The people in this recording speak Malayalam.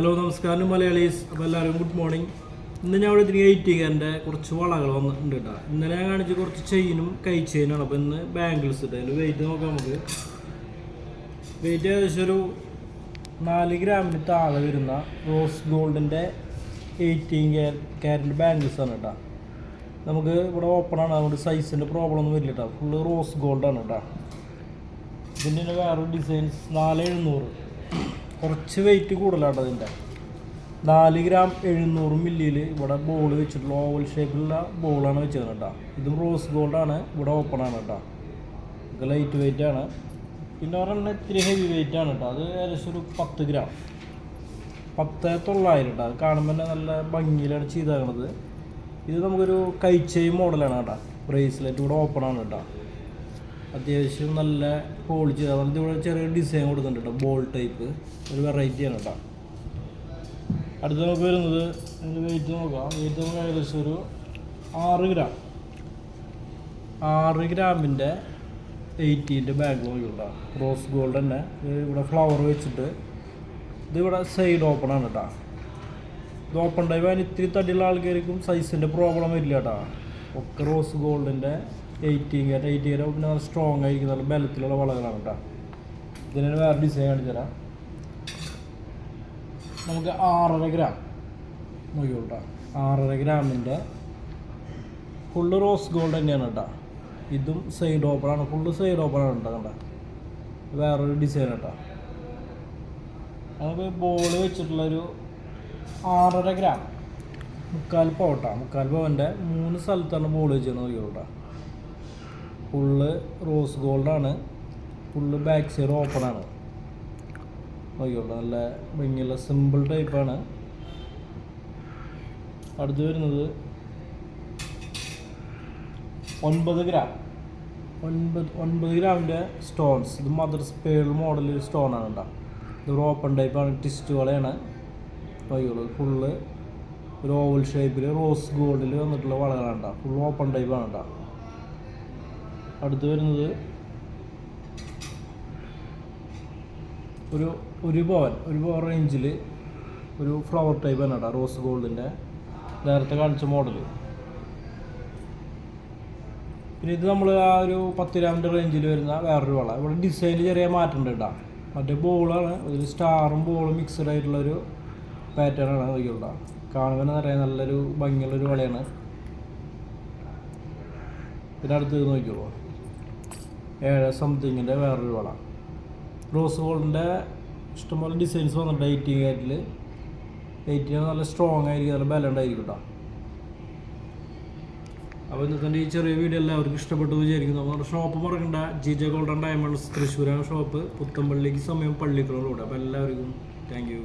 ഹലോ നമസ്കാരം. മലയാളീസ് അപ്പോൾ എല്ലാവരും ഗുഡ് മോർണിംഗ് ഇന്ന് ഞാൻ ഇവിടെ ഇതിന് എന്റെ കുറച്ച് വളകൾ വന്നിട്ടുണ്ട് കേട്ടോ ഇന്നലെ ഞാൻ കാണിച്ച് കുറച്ച് ചെയിനും കൈ ചെയിനാണ്. അപ്പോൾ ഇന്ന് ബാംഗിൾസ് ഇട്ട്. അതിൽ വെയിറ്റ് നോക്കാം നമുക്ക്. വെയിറ്റ് ഏകദേശം ഒരു നാല് ഗ്രാമിന് താഴെ വരുന്ന റോസ് ഗോൾഡിന്റെ എയ്റ്റീൻ ക്യാരറ്റ് ബാംഗിൾസ് ആണ് കേട്ടോ നമുക്ക് ഇവിടെ ആണ്. അതുകൊണ്ട് സൈസിന്റെ പ്രോബ്ലം ഒന്നും വരില്ല കേട്ടോ ഫുള്ള് റോസ് ഗോൾഡാണ് കേട്ടോ ഇതിന്റെ വേറൊരു വേറെ ഡിസൈൻസ് നാല് എഴുന്നൂറ്. കുറച്ച് വെയിറ്റ് കൂടുതലാണ് അതിന്റെ. നാല് ഗ്രാം എഴുന്നൂറ് മില്ലിയിൽ ഇവിടെ ബോൾ വെച്ചിട്ടുള്ള ഓവൽ ഷേപ്പിലുള്ള ബോളാണ് വെച്ചത് കേട്ടോ. ഇതും റോസ് ഗോൾഡാണ് ഇവിടെ ഓപ്പൺ ആണ് കേട്ടോ. ഇത് ലൈറ്റ് വെയിറ്റ് ആണ്. പിന്നെ ഒരെണ്ണം ഇത്തിരി ഹെവി വെയിറ്റ് ആണ് കേട്ടോ. അത് ഏകദേശം ഒരു പത്ത് ഗ്രാം പത്ത് തൊള്ളായിരം കേട്ടോ. അത് കാണുമ്പോൾ തന്നെ നല്ല ഭംഗിയിലാണ് ചെയ്തേക്കണത്. ഇത് നമുക്കൊരു കൈച്ചൈ മോഡലാണ് കേട്ടോ. ബ്രേസ്ലെറ്റ് ഇവിടെ ഓപ്പൺ ആണ് കേട്ടോ. അത്യാവശ്യം നല്ല ക്വാളിറ്റി അതുകൊണ്ട് ഇവിടെ ചെറിയ ഡിസൈൻ കൊടുക്കുന്നുണ്ട് കേട്ടോ ബോൾ ടൈപ്പ് ഒരു വെറൈറ്റി ആണ് കേട്ടോ അടുത്ത നമുക്ക് വരുന്നത് ഇതിന്റെ വെയിറ്റ് നോക്കാം. വെയിറ്റ് നമുക്ക് ഏകദേശം ഒരു ആറ് ഗ്രാം ആറ് ഗ്രാമിന്റെ എയ്റ്റീന്റെ ബാഗ് നോക്കിട്ടോ റോസ് ഗോൾഡ് തന്നെ. ഇവിടെ ഫ്ലവർ വെച്ചിട്ട് ഇത് ഇവിടെ സൈഡ് ഓപ്പൺ ആണ് കേട്ടോ ഇത് ഓപ്പൺ ടൈപ്പ് അതിന് ഇത്തിരി തടിയുള്ള ആൾക്കാർക്കും സൈസിന്റെ പ്രോബ്ലം വരില്ല കേട്ടോ ഒക്കെ റോസ് ഗോൾഡിന്റെ എയ്റ്റീൻ കയറ്റ എയ്റ്റീൻ കയറ്റ പിന്നെ നല്ല സ്ട്രോങ് ആയിരിക്കും നല്ല ബലത്തിലുള്ള വളകളാണ് കേട്ടോ. ഇതിന് വേറെ ഡിസൈൻ കാണിച്ചു തരാം. നമുക്ക് ആറര ഗ്രാം നോക്കിയോ കേട്ടോ. ആറര ഗ്രാമിന്റെ ഫുള്ള് റോസ് ഗോൾഡ് തന്നെയാണ് കേട്ടോ. ഇതും സൈഡ് ഓപ്പൺ ആണ്. ഫുള്ള് സൈഡ് ഓപ്പൺ ആണ് കേട്ടോ കണ്ട? വേറൊരു ഡിസൈൻ കേട്ടോ. നമുക്ക് ബോൾ വെച്ചിട്ടുള്ളൊരു ആറര ഗ്രാം മുക്കാൽ പോവട്ടോ മുക്കാൽ പവന്റെ മൂന്ന് സ്ഥലത്താണ് ബോൾ വെച്ചിരുന്നത് നോക്കിയോ കേട്ടോ. ഫുള്ള് റോസ് ഗോൾഡാണ് ഫുള്ള് ബാക്ക് സൈഡ് ഓപ്പൺ ആണ്. നോക്കിയോളൂ നല്ല ഭംഗിയുള്ള സിമ്പിൾ ടൈപ്പാണ് അടുത്ത് വരുന്നത് ഒൻപത് ഗ്രാം ഒൻപത് ഒൻപത് ഗ്രാമിന്റെ സ്റ്റോൺസ് ഇത് മദർ സ്പേൾ മോഡൽ സ്റ്റോണാണ് ഉണ്ടാവും ഇത് ഓപ്പൺ ടൈപ്പാണ് ടിസ്റ്റ് വളയാണ്. നോക്കിയോളൂ ഫുള്ള് ഒരു ഓവൽ ഷേപ്പിൽ റോസ് ഗോൾഡിൽ വന്നിട്ടുള്ള വളകളാണ് ഉണ്ടാവും ഫുൾ ഓപ്പൺ ടൈപ്പാണ് കേട്ടോ. അടുത്ത് വരുന്നത് ഒരു ഒരു പവൻ ഒരു പവൻ റേഞ്ചിൽ ഒരു ഫ്ലവർ ടൈപ്പ് ആണ് കേട്ടോ റോസ് ഗോൾഡിന്റെ നേരത്തെ കാണിച്ച മോഡൽ പിന്നെ ഇത് നമ്മൾ ആ ഒരു പത്ത് ഗ്രാമിന്റെ റേഞ്ചിൽ വരുന്ന വേറൊരു വള. ഇവിടെ ഡിസൈനിൽ ചെറിയ മാറ്റം ഉണ്ട് കേട്ടോ. മറ്റേ ബോളാണ് ഒരു സ്റ്റാറും ബോളും മിക്സഡ് ആയിട്ടുള്ളൊരു പാറ്റേൺ ആണ് നോക്കിയുള്ള കാണുമ്പോൾ നിറയെ നല്ലൊരു ഭംഗിയുള്ളൊരു വളയാണ്. പിന്നെ അടുത്ത് നോക്കിയോളൂ ഏഴ് സംതിങ്ങിന്റെ വേറൊരു വള. റോസ് ഗോൾഡിന്റെ ഇഷ്ടംപോലെ ഡിസൈൻസ് വന്നിട്ടുണ്ട് എയ്റ്റീൻ കാറ്റിൽ എയ്റ്റീൻ നല്ല സ്ട്രോങ് ആയിരിക്കും നല്ല ബാലൻഡ് ആയിരിക്കും കേട്ടോ അപ്പോൾ ഇന്നത്തെ ഈ ചെറിയ വീഡിയോ എല്ലാവർക്കും ഇഷ്ടപ്പെട്ടു വിചാരിക്കുന്നു. നമ്മുടെ ഷോപ്പ് മറക്കണ്ട. ജി ജെ ഗോൾഡൻ ഡയമണ്ട്സ് തൃശ്ശൂരാണ് ഷോപ്പ് പുത്തമ്പള്ളിക്ക് സമയം പള്ളിക്കുളൂടെ അപ്പോൾ എല്ലാവർക്കും താങ്ക് യു